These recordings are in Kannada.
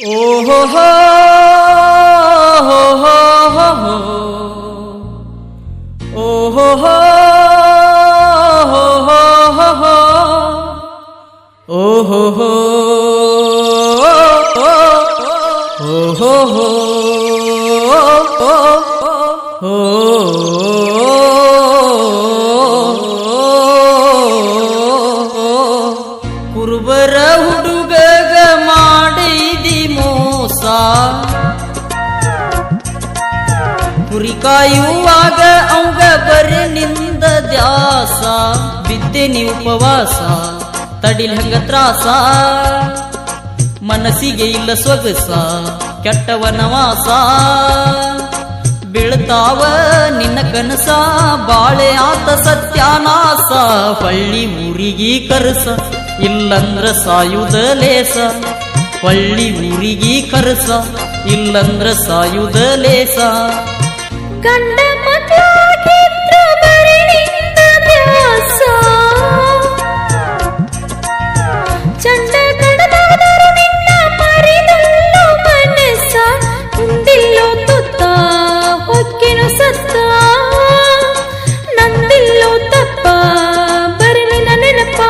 Oh ho ho ho ho ho Oh ho ho ho ho ho Oh ho ho ಕಾಯುವಾಗ ಅವಂಗ ಬರೀ ನಿಂದ ದ್ಯಾಸ. ಬಿದ್ದೆ ನೀ ಉಪವಾಸ ತಡಿಲ್ ಹಂಗ ತ್ರಾಸ. ಮನಸ್ಸಿಗೆ ಇಲ್ಲ ಸೊಗಸ ಕೆಟ್ಟವನವಾಸ ಬೀಳ್ತಾವ ನಿನ್ನ ಕನಸ, ಬಾಳೆ ಆತ ಸತ್ಯಾನಾಸ. ಹೊಳ್ಳಿ ಊರಿಗಿ ಕರಸ, ಇಲ್ಲಂದ್ರ ಸಾಯುದ ಲೇಸ. ಹೊಳ್ಳಿ ಊರಿಗಿ ಕರಸ, ಇಲ್ಲಂದ್ರ ಸಾಯುದ ಲೇಸ. ಗಂಡ ಮಕ್ಕಳಾಗಿದ್ರ ಬರಲಿಂದ ದ್ಯಾಸ ಚಂಡ ಕಡದಾದರು ನಿನ್ನ ಮರಿದಲ್ಲೋ ಮನಸ್ಸ. ಉಂಡಿಲ್ಲೋ ತುತ್ತ, ಹೊಕ್ಕಿನು ಸತ್ತ. ನಂದಿಲ್ಲೋ ತಪ್ಪ ಬರಲಿನ ನೆನಪ.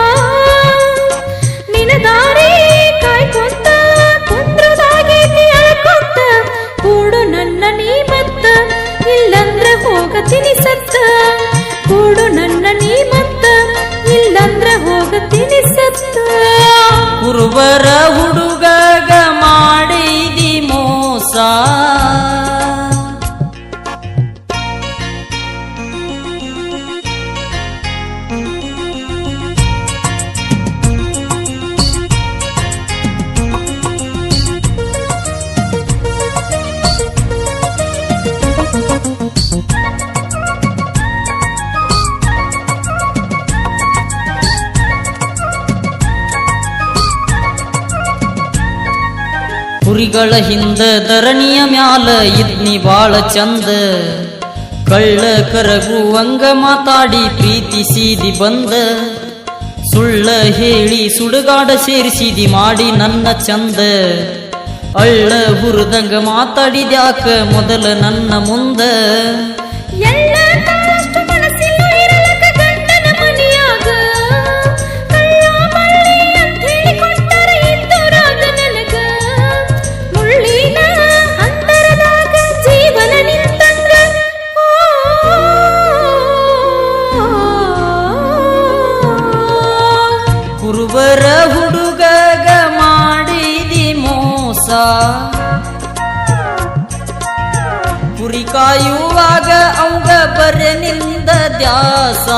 ನಿನ ದಾರಿ ಕಾಯ್ಕೊಂತ ಕುಂದ್ರದಾಗೈತಿ ಅಳ್ಕೊಂತ. ಕೂಡು ನನ್ನ ನೀ ಮತ್ತ. ಇಲ್ಲಂದ್ರ ಹೋಗತೀನಿ ಸತ್ತ ಕೂಡು ನನ್ನ ನೀ ಮತ್ತ ಇಲ್ಲಂದ್ರ ಹೋಗತೀನಿ ಸತ್ತ ಕುರುಬರ ಹುಡುಗಾಗ ಮಾಡಿದಿ ಮೋಸ. ಕುರಿಗಳ ಹಿಂದ ಧರಣಿಯ ಮ್ಯಾಲ ಇದ್ನಿ ಬಾಳ ಚಂದ ಕಳ್ಳ ಕರಗುವಂಗ ಮಾತಾಡಿ ಪ್ರೀತಿಸಿದಿ ಬಂದ ಸುಳ್ಳ ಹೇಳಿ ಸುಡುಗಾಡ ಸೇರಿಸಿದಿ ಮಾಡಿ ನನ್ನ ಚಂದ ಅಳ್ಳ ಹುರಿದಂಗ ಮಾತಾಡಿದ್ಯಾಕ ಮೊದಲ ನನ್ನ ಮುಂದ ಕುರುಬರ ಹುಡುಗಗ ಮಾಡಿದಿ ಮೋಸ. ಕುರಿ ಕಾಯುವಾಗ ಅವಂಗ ಬರೆ ನಿಂದ ದ್ಯಾಸ.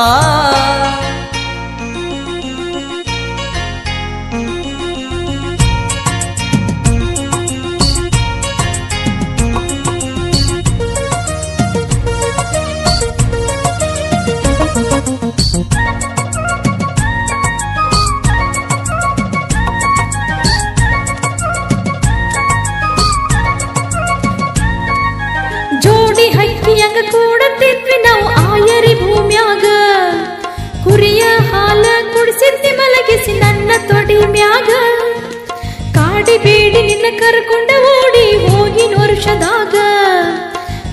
ಕರ್ಕೊಂಡ ಓಡಿ ಹೋಗಿನ ವರ್ಷದಾಗ.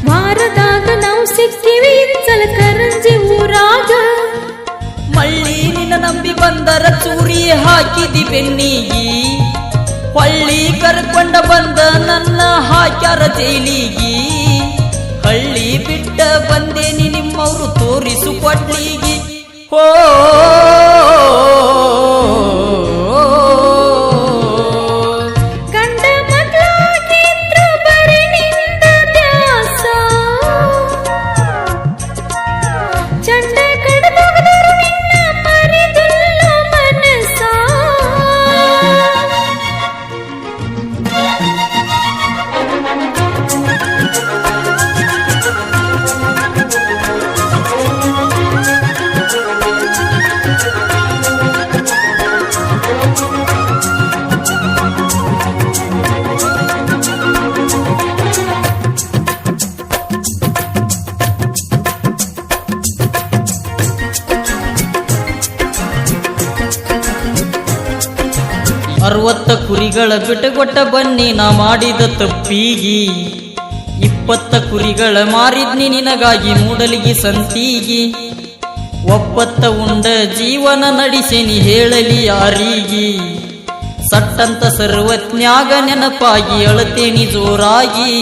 ವಾರದಾಗ ನಾವು ಸಿಕ್ಕಿವಿ ಸಲ ಕರಂಜಿ ಊರಾಗ. ಮಳ್ಳಿ ನಿನ್ನ ನಂಬಿ ಬಂದರ ಚೂರಿ ಹಾಕಿದಿ ಬೆನ್ನಿಗಿ. ಹೊಳ್ಳಿ ಕರ್ಕೊಂಡ ಬಂದ ನನ್ನ ಹಾಕ್ಯಾರ ಜೈಲಿಗಿ. ಹಳ್ಳಿ ಬಿಟ್ಟ ಬಂದೇನಿ ನಿಮ್ಮವರು ತೋರಿಸು ಕೊಡ್ಲಿಗಿ. ಹೋ ಕುರಿಗಳ ಬಿಟ್ಟಗೊಟ್ಟ ಬನ್ನಿ, ನಾ ಮಾಡಿದ ತಪ್ಪೀಗಿ. ಇಪ್ಪತ್ತ ಕುರಿಗಳ ಮಾರಿದ್ನಿ ನಿನಗಾಗಿ ಮೂಡಲಿಗಿ ಸಂತೀಗಿ. ಒಪ್ಪತ್ತ ಉಂಡ ಜೀವನ ನಡೆಸೆನಿ ಹೇಳಲಿ ಯಾರೀಗಿ. ಸಟ್ಟಂತ ಸರ್ವಜ್ಞಾಗ ನೆನಪಾಗಿ ಅಳತೇನಿ ಜೋರಾಗಿ.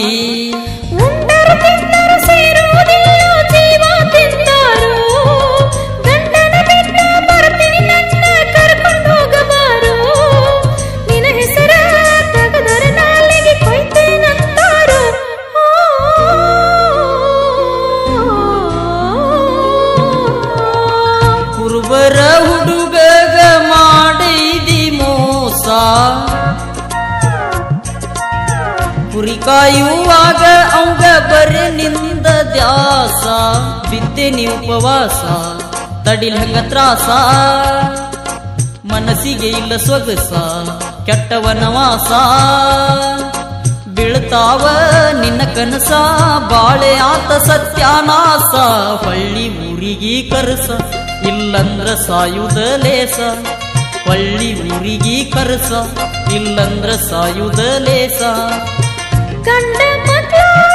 ಕಾಯುವಾಗ ಬರೆ ನಿಂದ ದ್ಯಾಸ. ಬಿದ್ದೆ ನೀ ಉಪವಾಸ, ತಡಿಲ್ ಹಂಗ ತ್ರಾಸ. ಮನಸ್ಸಿಗೆ ಇಲ್ಲ ಸೊಗಸ ಕೆಟ್ಟವನ ವಾಸ ಬೀಳ್ತಾವ ನಿನ್ನ ಕನಸ, ಬಾಳೆ ಆತ ಸತ್ಯಾನಾಸ. ಹಳ್ಳಿ ಊರಿಗಿ ಕರಸ, ಇಲ್ಲಂದ್ರ ಸಾಯುದ ಲೇಸ. ಹಳ್ಳಿ ಊರಿಗಿ ಕರಸ, ಇಲ್ಲಂದ್ರ ಸಾಯುದ ಲೇಸ. ಗಂಡ ಮಕ್ಕಳಾಗಿದ್ರು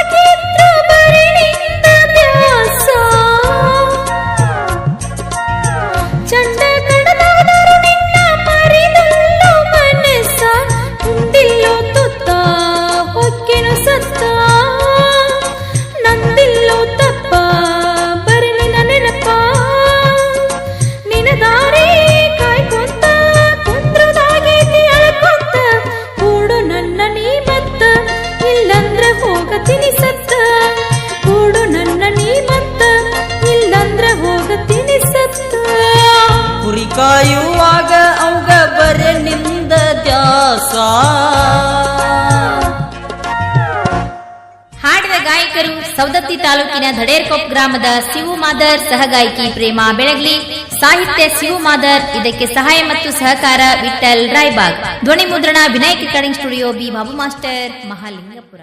ಸವದತ್ತಿ ತಾಲೂಕಿನ ಧಡೇರ್ಕೊಪ್ ಗ್ರಾಮದ ಸಿವು ಮಾದರ್ ಸಹಗಾಯಕಿ ಪ್ರೇಮ ಬೆಳಗ್ಲಿ. ಸಾಹಿತ್ಯ ಸಿವು ಮಾದರ್, ಇದಕ್ಕೆ ಸಹಾಯ ಮತ್ತು ಸಹಕಾರ ವಿಠಲ್ ರಾಯ್ಬಾಗ್. ಧ್ವನಿ ಮುದ್ರಣ Vinayaka ಕಡಿಂಗ್ studio B Babu master Mahalingapura.